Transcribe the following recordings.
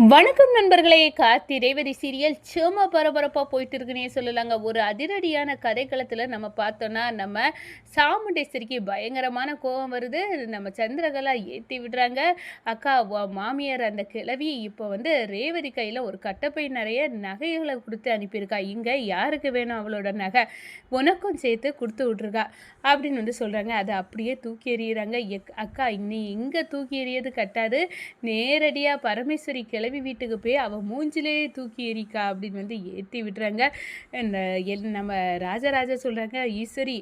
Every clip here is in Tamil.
வணக்கம் நண்பர்களே கார்த்தி ரேவதி சீரியல் சும்மா பரபரப்பாக போயிட்டு இருக்குன்னே சொல்லலாங்க. ஒரு அதிரடியான கதைக்களத்தில் நம்ம பார்த்தோன்னா நம்ம சாமுண்டேஸ்வரிக்கு பயங்கரமான கோபம் வருது. நம்ம சந்திரகலா ஏற்றி விடுறாங்க. அக்கா மாமியார் அந்த கிழவி இப்போ வந்து ரேவதி கையில் ஒரு கட்டப்பை நிறைய நகைகளை கொடுத்து அனுப்பியிருக்கா. இங்கே யாருக்கு வேணும் அவளோட நகை? உனக்கும் சேர்த்து கொடுத்து விட்ருக்கா அப்படின்னு வந்து சொல்கிறாங்க அதை அப்படியே தூக்கி எறிகிறாங்க எக் அக்கா இன்னி இங்கே தூக்கி எறியது கட்டாது. நேரடியாக பரமேஸ்வரி கிளவி வீட்டுக்கு போய் அவள் மூஞ்சிலே தூக்கி எரிக்கா அப்படின்னு வந்து ஏற்றி விடுறாங்க இந்த நம்ம ராஜராஜா சொல்கிறாங்க ஈஸ்வரி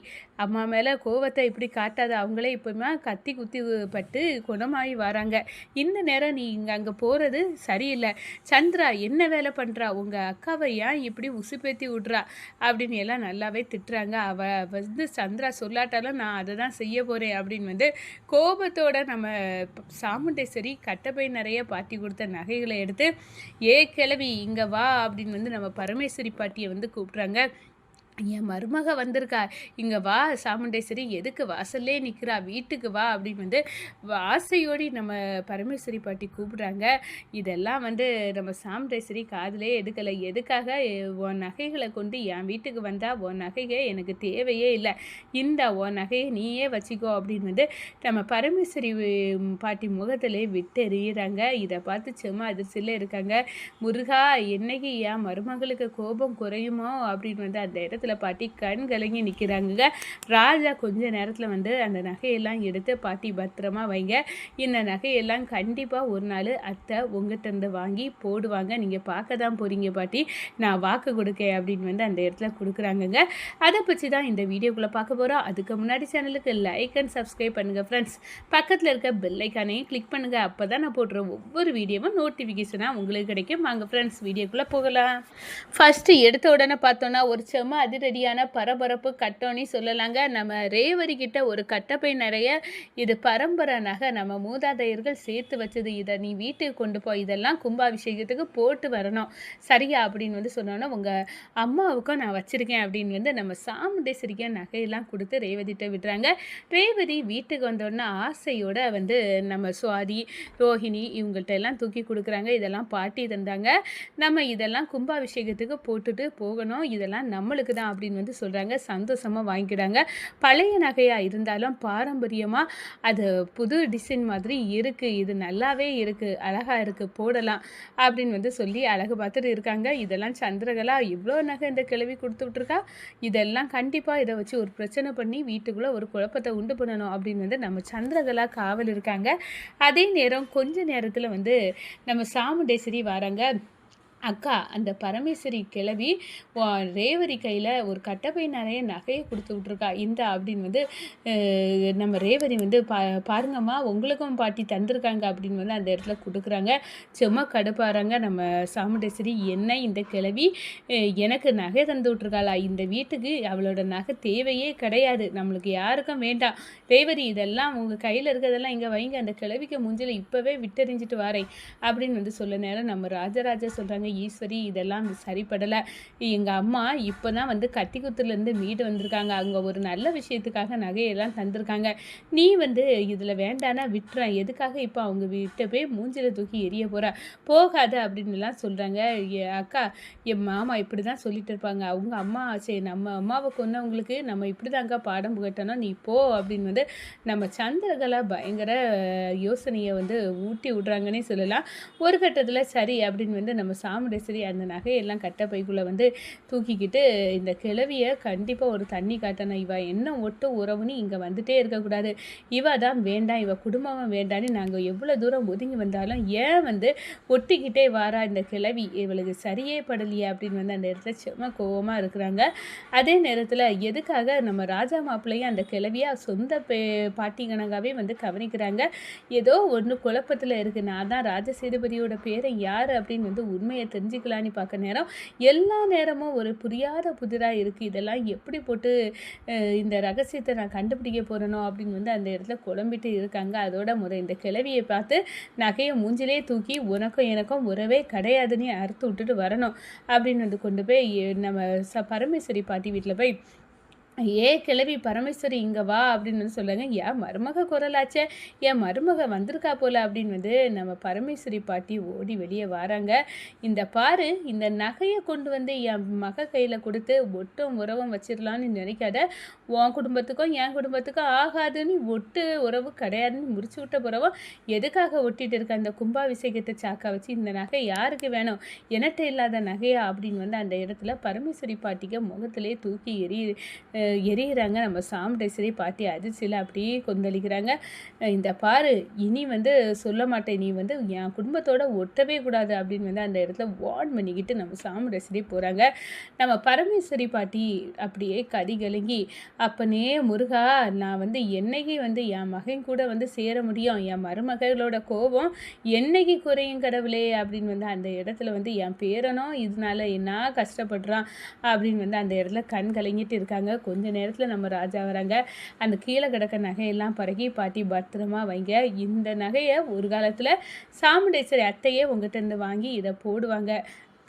அம்மா மேலே கோவத்தை இப்படி காட்டாத அவங்களே இப்போமா கத்தி குத்தி பட்டு குணமாகி வராங்க. இந்த நேரம் நீ இங்கே அங்கே போகிறது சரியில்லை. சந்திரா என்ன வேலை பண்ணுறா உங்கள் அக்காவை ஏன் இப்படி உசுப்பேத்தி விட்றா? அப்படின்னு எல்லாம் நல்லாவே திட்டுறாங்க. அவள் வந்து சந்திரா சொல்லாட்டாலும் நான் அதை தான் செய்ய போகிறேன் அப்படின்னு வந்து கோபத்தோட நம்ம சாமுண்டேஸ்வரி கட்டப்பை நிறைய பாட்டி கொடுத்த நகைகளை எடுத்து ஏ கிளவி இங்கே வா அப்படின்னு வந்து நம்ம பரமேஸ்வரி பாட்டியை வந்து கூப்பிட்றாங்க. என் மருமக வந்திருக்கா. இங்கே வா சாமுண்டேஸ்வரி எதுக்கு வாசல்லே நிற்கிறா வீட்டுக்கு வா அப்படின்னு வந்து ஆசையோடி நம்ம பரமேஸ்வரி பாட்டி கூப்பிட்றாங்க. இதெல்லாம் வந்து நம்ம சாமுண்டேஸ்வரி காதிலே எடுக்கலை. எதுக்காக உன் நகைகளை கொண்டு என் வீட்டுக்கு வந்தால் உன் நகையை எனக்கு தேவையே இல்லை. இந்த உன் நகையை நீயே வச்சுக்கோ அப்படின்னு வந்து நம்ம பரமேஸ்வரி பாட்டி முகத்திலே விட்டெறிகிறாங்க இதை பார்த்து சும்மா அதிர்ச்சியில் இருக்காங்க. முருகா என்னைக்கு என் மருமகளுக்கு கோபம் குறையுமோ? அப்படின்னு வந்து அந்த இடத்துல பாட்டி கண் கலங்கி நிற்கிறாங்க ராஜா கொஞ்ச நேரத்தில் வந்து அந்த நகையெல்லாம் எடுத்து பாட்டி பத்திரமா வைங்க. இந்த நகையெல்லாம் கண்டிப்பாக ஒரு நாள் அத்தை உங்கள்கிட்ட இருந்து வாங்கி போடுவாங்க. நீங்கள் பார்க்க தான் போகிறீங்க பாட்டி. நான் வாக்கு கொடுக்க அப்படின்னு வந்து அந்த இடத்துல கொடுக்குறாங்கங்க. அதை பற்றி தான் இந்த வீடியோக்குள்ளே பார்க்க போகிறோம் அதுக்கு முன்னாடி சேனலுக்கு லைக் அண்ட் சப்ஸ்கிரைப் பண்ணுங்கள் ஃப்ரெண்ட்ஸ் பக்கத்தில் இருக்க பெல் ஐக்கானையும் கிளிக் பண்ணுங்கள் அப்போ தான் நான் போடுற ஒவ்வொரு வீடியோவும் நோட்டிஃபிகேஷனாக உங்களுக்கு கிடைக்கும். வாங்க ஃப்ரெண்ட்ஸ் வீடியோக்குள்ளே போகலாம். ஃபஸ்ட்டு எடுத்த உடனே பார்த்தோன்னா ஒரு செம்ம அது அதிரடியான பரபரப்பு கட்டோன்னு சொல்லலாங்க. நம்ம ரேவரி கிட்ட ஒரு கட்டப்பை நிறைய இது பரம்பரை நகை நம்ம மூதாதையர்கள் சேர்த்து வச்சது. இதை நீ வீட்டுக்கு கொண்டு போய் இதெல்லாம் கும்பாபிஷேகத்துக்கு போட்டு வரணும். சரியா அப்படின்னு வந்து சொன்னோன்னா உங்கள் அம்மாவுக்கும் நான் வச்சுருக்கேன் அப்படின்னு வந்து நம்ம சாமுண்டேஸ்வரிக்கு நகையெல்லாம் கொடுத்து ரேவதிட்ட விடுறாங்க. ரேவதி வீட்டுக்கு வந்தோடனே ஆசையோட வந்து நம்ம சுவாதி ரோஹிணி இவங்கள்ட்ட எல்லாம் தூக்கி கொடுக்குறாங்க. இதெல்லாம் பாட்டி தந்தாங்க. நம்ம இதெல்லாம் கும்பாபிஷேகத்துக்கு போட்டுட்டு போகணும். இதெல்லாம் நம்மளுக்கு தான் அப்படின்னு வந்து சொல்கிறாங்க சந்தோஷமாக வாங்கிக்கிறாங்க. பழைய நகையாக இருந்தாலும் பாரம்பரியமாக அது புது டிசைன் மாதிரி இருக்குது இது நல்லாவே இருக்குது அழகாக இருக்குது போடலாம் அப்படின்னு வந்து சொல்லி அழகு பார்த்துட்டு இருக்காங்க. இதெல்லாம் சந்திரகலா இவ்வளோ நகை இந்த கிழவி கொடுத்து விட்ருக்கா இதெல்லாம் கண்டிப்பாக இதை வச்சு ஒரு பிரச்சனை பண்ணி வீட்டுக்குள்ளே ஒரு குழப்பத்தை உண்டு பண்ணணும் அப்படின்னு வந்து நம்ம சந்திரகலா காவல் இருக்காங்க. அதே நேரம் கொஞ்ச நேரத்தில் வந்து நம்ம சாமுண்டேஸ்வரி வராங்க. அக்கா அந்த பரமேஸ்வரி கிளவி ரேவரி ரேவதி கையில் ஒரு கட்டப்பை நிறைய நகையை கொடுத்து விட்ருக்கா இந்த அப்படின்னு வந்து நம்ம ரேவதி வந்து பா பாருங்கம்மா உங்களுக்கும் பாட்டி தந்திருக்காங்க அப்படின்னு வந்து அந்த இடத்துல கொடுக்குறாங்க. சும்மா கடுப்பாறாங்க. நம்ம சாமுண்டேஸ்வரி என்ன இந்த கிளவி எனக்கு நகை தந்து விட்ருக்காளா இந்த வீட்டுக்கு அவளோட நகை தேவையே கிடையாது. நம்மளுக்கு யாருக்கும் வேண்டாம். ரேவதி இதெல்லாம் உங்கள் கையில் இருக்கிறதெல்லாம் இங்கே வைங்க. அந்த கிளவிக்கு முஞ்சில் இப்போவே விட்டறிஞ்சிட்டு வாரேன். அப்படின்னு வந்து சொல்ல நேரம் நம்ம ராஜராஜா சொல்கிறாங்க ஈஸ்வரி இதெல்லாம் சரிப்படலை. எங்கள் அம்மா இப்போ தான் வந்து கத்திக்குத்துலேருந்து மீடு வந்திருக்காங்க. அங்கே ஒரு நல்ல விஷயத்துக்காக நகையெல்லாம் தந்திருக்காங்க. நீ வந்து இதில் வேண்டானா விட்டுறேன் எதுக்காக இப்போ அவங்க வீட்டை போய் மூஞ்சில தூக்கி எரிய போகிறா போகாத அப்படின்னுலாம் சொல்கிறாங்க அக்கா என் மாமா இப்படி தான் சொல்லிட்டு இருப்பாங்க. அவங்க அம்மா சரி நம்ம அம்மாவை கொன்னவங்களுக்கு நம்ம இப்படி தாங்க பாடம் புகட்டணும். நீ போ அப்படின்னு வந்து நம்ம சந்திரகலா பயங்கர யோசனையை வந்து ஊட்டி விட்றாங்கன்னே சொல்லலாம். ஒரு கட்டத்தில் சரி அப்படின்னு வந்து நம்ம சா சாமுண்டேஸ்வரி அந்த நகையெல்லாம் கட்ட பைக்குள்ளே வந்து தூக்கிக்கிட்டு இந்த கிழவியை கண்டிப்பாக ஒரு தண்ணி காட்டணும். இவ என்ன ஒட்டு உறவுன்னு இங்கே வந்துட்டே இருக்கக்கூடாது. இவ தான் வேண்டாம் இவ குடும்பம் வேண்டான்னு நாங்கள் எவ்வளோ தூரம் ஒதுங்கி வந்தாலும் ஏன் வந்து ஒட்டிக்கிட்டே வாரா இந்த கிழவி? இவளுக்கு சரியே படலையே அப்படின்னு வந்து அந்த இடத்துல சும்மா கோவமாக இருக்கிறாங்க. அதே நேரத்தில் எதுக்காக நம்ம ராஜா மாப்பிள்ளையும் அந்த கிழவியாக சொந்த பே பாட்டி கணக்காகவே வந்து கவனிக்கிறாங்க? ஏதோ ஒன்று குழப்பத்தில் இருக்குது நான் தான் ராஜசேதுபதியோட பேரை யார் அப்படின்னு வந்து உண்மையை தெரிஞ்சுக்கலான்னு பார்க்க நேரம். எல்லா நேரமும் ஒரு புரியாத புதிராக இருக்குது இதெல்லாம் எப்படி போட்டு இந்த ரகசியத்தை நான் கண்டுபிடிக்க போகிறனோ அப்படின்னு வந்து அந்த இடத்துல குழம்பிட்டு இருக்காங்க. அதோட முறை இந்த கிளவியை பார்த்து நகையை மூஞ்சிலே தூக்கி உனக்கும் எனக்கும் உறவே கிடையாதுன்னு அறுத்து விட்டுட்டு வரணும். அப்படின்னு வந்து கொண்டு போய் நம்ம ச பரமேஸ்வரி பாட்டி வீட்டில் போய் ஏ கிழவி பரமேஸ்வரி இங்கே வா அப்படின்னு வந்து சொல்லுங்க ஏன் மருமக குரலாச்சே? என் மருமக வந்திருக்கா போல அப்படின்னு வந்து நம்ம பரமேஸ்வரி பாட்டி ஓடி வெளியே வராங்க. இந்த பாரு இந்த நகையை கொண்டு வந்து என் மக கையில் கொடுத்து ஒட்டும் உறவும் வச்சிடலான்னு நினைக்காத. உன் குடும்பத்துக்கும் என் குடும்பத்துக்கும் ஆகாதுன்னு ஒட்டு உறவு கிடையாதுன்னு முடிச்சு விட்ட பிறவும் எதுக்காக ஒட்டிட்டு இருக்க அந்த கும்பாபிஷேகத்தை சாக்கா வச்சு இந்த நகை யாருக்கு வேணும்? எனட்ட இல்லாத நகையா? அப்படின்னு வந்து அந்த இடத்துல பரமேஸ்வரி பாட்டிக்கு முகத்திலே தூக்கி எறி எரியிறாங்க. நம்ம சாமுண்டேஸ்வரி பாட்டி அதிர்ச்சியில் அப்படியே கொந்தளிக்கிறாங்க. இந்த பாரு இனி வந்து சொல்ல மாட்டேன். நீ வந்து என் குடும்பத்தோட ஒட்டவே கூடாது அப்படின்னு வந்து அந்த இடத்துல வார்ன் பண்ணிக்கிட்டு நம்ம சாமுண்டேஸ்வரி போகிறாங்க நம்ம பரமேஸ்வரி பாட்டி அப்படியே கதி கலங்கி அப்பனே முருகா நான் வந்து என்னைக்கு வந்து என் மகன் கூட வந்து சேர முடியும்? என் மருமகளோட கோபம் என்னைக்கு குறையும் கடவுளே? அப்படின்னு வந்து அந்த இடத்துல வந்து என் பேரனும் இதனால என்ன கஷ்டப்படுறான் அப்படின்னு வந்து அந்த இடத்துல கண் கலங்கிட்டு இருக்காங்க. கொஞ்ச நேரத்தில் நம்ம ராஜா வராங்க. அந்த கீழே கிடக்க நகையெல்லாம் பிறகி பாட்டி பத்திரமா வைங்க. இந்த நகையை ஒரு காலத்தில் சாமுண்டேஸ்வரி அத்தையே உங்ககிட்ட இருந்து வாங்கி இதை போடுவாங்க.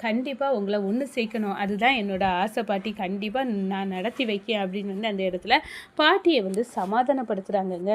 கண்டிப்பாக உங்களை ஒன்று சேர்க்கணும். அதுதான் என்னோடய ஆசை பாட்டி. கண்டிப்பாக நான் நடத்தி வைக்கேன் அப்படின்னு வந்து அந்த இடத்துல பாட்டியை வந்து சமாதானப்படுத்துகிறாங்கங்க